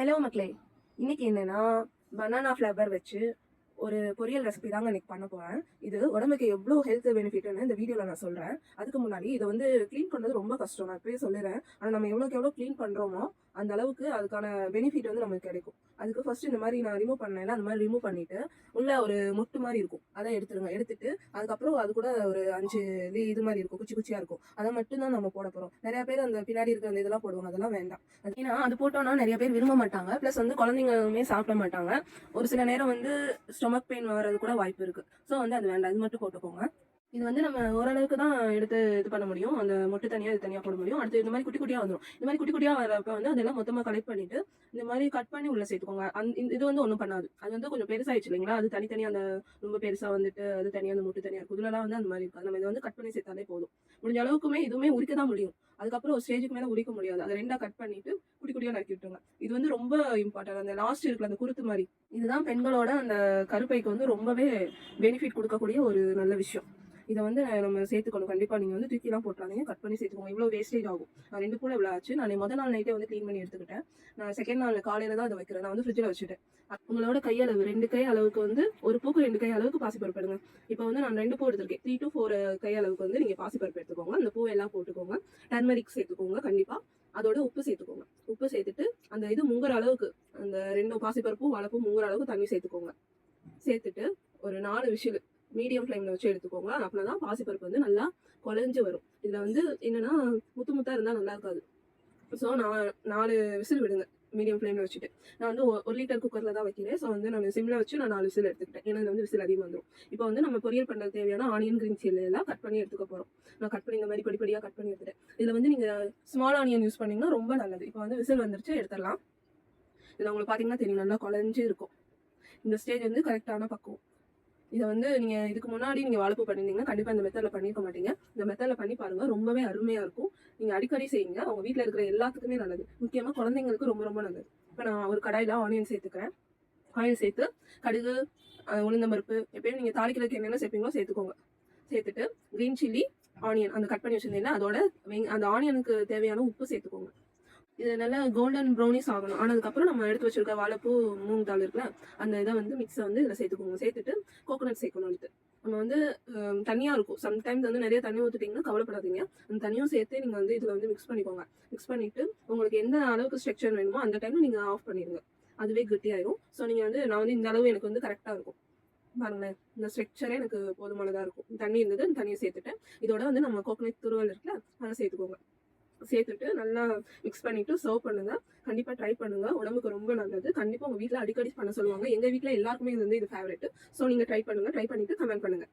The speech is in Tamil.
ஹலோ மக்களே. இன்னைக்கு என்னன்னா பனானா ஃப்ளவர் வச்சு ஒரு பொரியல் ரெசிபி தாங்க இன்னைக்கு பண்ண போறேன். இது உடம்புக்கு எவ்வளோ ஹெல்த் பெனிஃபிட்னு இந்த வீடியோவில் நான் சொல்கிறேன் அதுக்கு முன்னாடி இதை வந்து க்ளீன் பண்ணுறது ரொம்ப கஷ்டம். நான் இப்பயே சொல்லிடுறேன். ஆனால் நம்ம எவ்வளோக்கு எவ்வளோ க்ளீன் பண்ணுறோமோ அந்த அளவுக்கு அதுக்கான பெனிஃபிட் வந்து நமக்கு கிடைக்கும். அதுக்கு ஃபர்ஸ்ட் இந்த மாதிரி நான் ரிமூவ் பண்ணேன் அந்த மாதிரி ரிமூவ் பண்ணிட்டு உள்ள ஒரு மொட்டு மாதிரி இருக்கும். அதை எடுத்துருங்க. எடுத்துட்டு அதுக்கப்புறம் அது கூட ஒரு அஞ்சு இது இது மாதிரி இருக்கும். குச்சி குச்சியாக இருக்கும். அதை மட்டும் தான் நம்ம போட போகிறோம் நிறைய பேர் அந்த பின்னாடி இருக்கிற அந்த இதெல்லாம் போடுவாங்க. அதெல்லாம் வேண்டாம். ஏன்னா அது போட்டோம்னா நிறைய பேர் விரும்ப மாட்டாங்க. ப்ளஸ் வந்து குழந்தைங்களுமே சாப்பிட மாட்டாங்க. ஒரு சில நேரம் வந்து ஸ்டொமக் பெயின் வர்றது கூட வாய்ப்பு இருக்கு. ஸோ வந்து அது வேண்டாம். இது மட்டும் போட்டுக்கோங்க. இது வந்து நம்ம ஓரளவுக்கு தான் எடுத்து இது பண்ண முடியும். அந்த மொட்டு தனியாக இது தனியாக போட முடியும். அடுத்து இந்த மாதிரி குட்டி குட்டியாக வந்துடும் இந்த மாதிரி குட்டி குட்டியாக வரப்ப வந்து அதெல்லாம் மொத்தமாக கலெக்ட் பண்ணிட்டு இந்த மாதிரி கட் பண்ணி உள்ள சேர்த்துக்கோங்க. அந்த இது வந்து ஒன்றும் பண்ணாது. அது வந்து கொஞ்சம் பெருசாகிடுச்சு இல்லைங்களா? அது தனித்தனியாக அந்த ரொம்ப பெருசாக வந்துட்டு அது தனியாக அந்த மொட்டு தனியாக இருக்கும். இதுலலாம் வந்து அந்த மாதிரி இருக்காது. நம்ம இதை வந்து கட் பண்ணி சேர்த்தாலே போதும். முடிஞ்ச அளவுக்குமே இதுவுமே உரிக்க தான் முடியும். அதுக்கப்புறம் ஒரு ஸ்டேஜுக்கு மேலே உரிக்க முடியாது. அதை ரெண்டாக கட் பண்ணிட்டு குட்டி குட்டியாக நறுக்கி விட்டுருங்க. இது வந்து ரொம்ப இம்பார்ட்டன்ட் அந்த லாஸ்ட் இருக்குல்ல அந்த குருத்து மாதிரி. இதுதான் பெண்களோட அந்த கருப்பைக்கு வந்து ரொம்பவே பெனிஃபிட் கொடுக்கக்கூடிய ஒரு நல்ல விஷயம். இதை வந்து நம்ம சேர்த்துக்கணும். கண்டிப்பாக நீங்கள் வந்து தூக்கிலாம் போட்டாதீங்க கட் பண்ணி சேர்த்துக்கோங்க. இவ்வளோ வேஸ்டேஜ் ஆகும். நான் ரெண்டு கூட இவ்வளோ ஆச்சு. நான் முதல் நாள் நைட்டே வந்து க்ளீன் பண்ணி எடுத்துக்கிட்டேன். நான் செகண்ட் நாள் காலையில் தான் அதை வைக்கிறேன். நான் வந்து ஃப்ரிட்ஜில் வச்சுட்டேன். உங்களோட கையளவு ரெண்டு கை அளவுக்கு வந்து ஒரு பூக்கு ரெண்டு கை அளவுக்கு பாசிப்பருப்பு எடுங்க. இப்போ வந்து நான் ரெண்டு பூ எடுத்திருக்கேன். த்ரீ டு ஃபோர் கை அளவுக்கு வந்து நீங்கள் பாசிப்பருப்பு எடுத்துக்கோங்க. அந்த பூ எல்லாம் போட்டுக்கோங்க. டர்மரிக் சேர்த்துக்கோங்க. கண்டிப்பாக அதோட உப்பு சேர்த்துக்கோங்க. உப்பு சேர்த்துட்டு அந்த இது முங்குற அளவுக்கு இன்னும் பாசிப்பருப்பும் வளப்பும் முங்குற அளவுக்கு தண்ணி சேர்த்துக்கோங்க. சேர்த்துட்டு ஒரு நாலு விசில் மீடியம் ஃப்ளேமில் வச்சு எடுத்துக்கோங்க. அப்படின்னா தான் பாசிப்பருப்பு வந்து நல்லா குழஞ்சி வரும். இதில் வந்து என்னன்னா முத்து முத்தா இருந்தால் நல்லா இருக்காது. ஸோ நான் நாலு விசில் விடுங்க. மீடியம் ஃப்ளேமில் வச்சுட்டு. நான் வந்து ஒரு லிட்டர் குக்கரில் தான் வைக்கிறேன். ஸோ வந்து நான் சிம்மில் வச்சு நான் நாலு விசில் எடுத்துக்கிட்டேன். ஏன்னா இது வந்து விசில் அதிகம் வந்துடும் இப்போ வந்து நம்ம பொரியல் பண்ணுறது தேவையான ஆனியன் கிரீன் சில்லி எல்லாம் கட் பண்ணி எடுத்துக்க போகிறோம் நான் கட் பண்ணி இந்த மாதிரி படிப்படியாக கட் பண்ணி எடுத்துட்டேன். இதில் வந்து நீங்கள் ஸ்மால் ஆனியன் யூஸ் பண்ணீங்கன்னா ரொம்ப நல்லது. இப்போ வந்து விசில் வந்துருச்சு எடுத்துடலாம். இதில் உங்களுக்கு பார்த்தீங்கன்னா தெரியும். நல்லா குழஞ்சு இருக்கும். இந்த ஸ்டேஜ் வந்து கரெக்டான பக்குவம். இதை வந்து நீங்கள் இதுக்கு முன்னாடி நீங்கள் வளர்ப்பு பண்ணியிருந்தீங்கன்னா கண்டிப்பாக இந்த மெத்தடில் பண்ணியிருக்க மாட்டீங்க. இந்த மெத்தடில் பண்ணி பாருங்கள் ரொம்பவே அருமையாக இருக்கும். நீங்கள் அடிக்கடி செய்யுங்க. அவங்க வீட்டில் இருக்கிற எல்லாத்துக்குமே நல்லது. முக்கியமாக குழந்தைங்களுக்கு ரொம்ப ரொம்ப நல்லது. இப்போ நான் ஒரு கடாயில் ஆனியன் சேர்த்துக்கிறேன். ஆனியன் சேர்த்து கடுகு உளுந்தம்பருப்பு எப்பயும் நீங்கள் தாளிக்கிறதுக்கு என்னென்ன சேர்ப்பீங்களோ சேர்த்துக்கோங்க. சேர்த்துட்டு க்ரீன் சில்லி ஆனியன் அந்த கட் பண்ணி வச்சுருந்தீங்கன்னா அதோட அந்த ஆனியனுக்கு தேவையான உப்பு சேர்த்துக்கோங்க. இது நல்லா கோல்டன் ப்ரௌனிஸ் ஆகணும். ஆனதுக்கப்புறம் நம்ம எடுத்து வச்சிருக்க வாழைப்பூ மூங் தாள் இருக்குல்ல அந்த இதை வந்து மிக்ஸை வந்து இதில் சேர்த்துக்கோங்க. சேர்த்துட்டு கோகோனட் சேர்க்கணும் எடுத்து நம்ம வந்து தனியாக இருக்கும். சம்டைம்ஸ் வந்து நிறைய தண்ணி ஊற்றிட்டிங்கன்னா கவலைப்படாதீங்க. அந்த தண்ணியும் சேர்த்து நீங்கள் வந்து இதில் வந்து மிக்ஸ் பண்ணிக்கோங்க. மிக்ஸ் பண்ணிட்டு உங்களுக்கு எந்த அளவுக்கு ஸ்ட்ரக்சர் வேணுமோ அந்த டைமில் நீங்கள் ஆஃப் பண்ணிடுங்க. அதுவே கெட்டியாயிரும். ஸோ நீங்கள் வந்து நான் வந்து இந்த அளவு எனக்கு வந்து கரெக்டாக இருக்கும். பாருங்களேன். இந்த ஸ்ட்ரக்சரே எனக்கு போதுமானதாக இருக்கும். தண்ணி இருந்தது தண்ணியை சேர்த்துட்டேன். இதோட வந்து நம்ம கோகோனட் துருவல் இருக்குல்ல அதை சேர்த்துக்கோங்க. சேர்த்துட்டு நல்லா மிக்ஸ் பண்ணிவிட்டு சர்வ் பண்ணுங்கள் கண்டிப்பாக ட்ரை பண்ணுங்கள் உடம்புக்கு ரொம்ப நல்லது. கண்டிப்பாக உங்கள் வீட்டில் அடிக்கடி பண்ண சொல்லுவாங்க. எங்கள் வீட்டில் எல்லாருக்குமே இது வந்து இது ஃபேவரெட் ஸோ நீங்கள் ட்ரை பண்ணுங்கள் ட்ரை பண்ணிவிட்டு கமெண்ட் பண்ணுங்கள்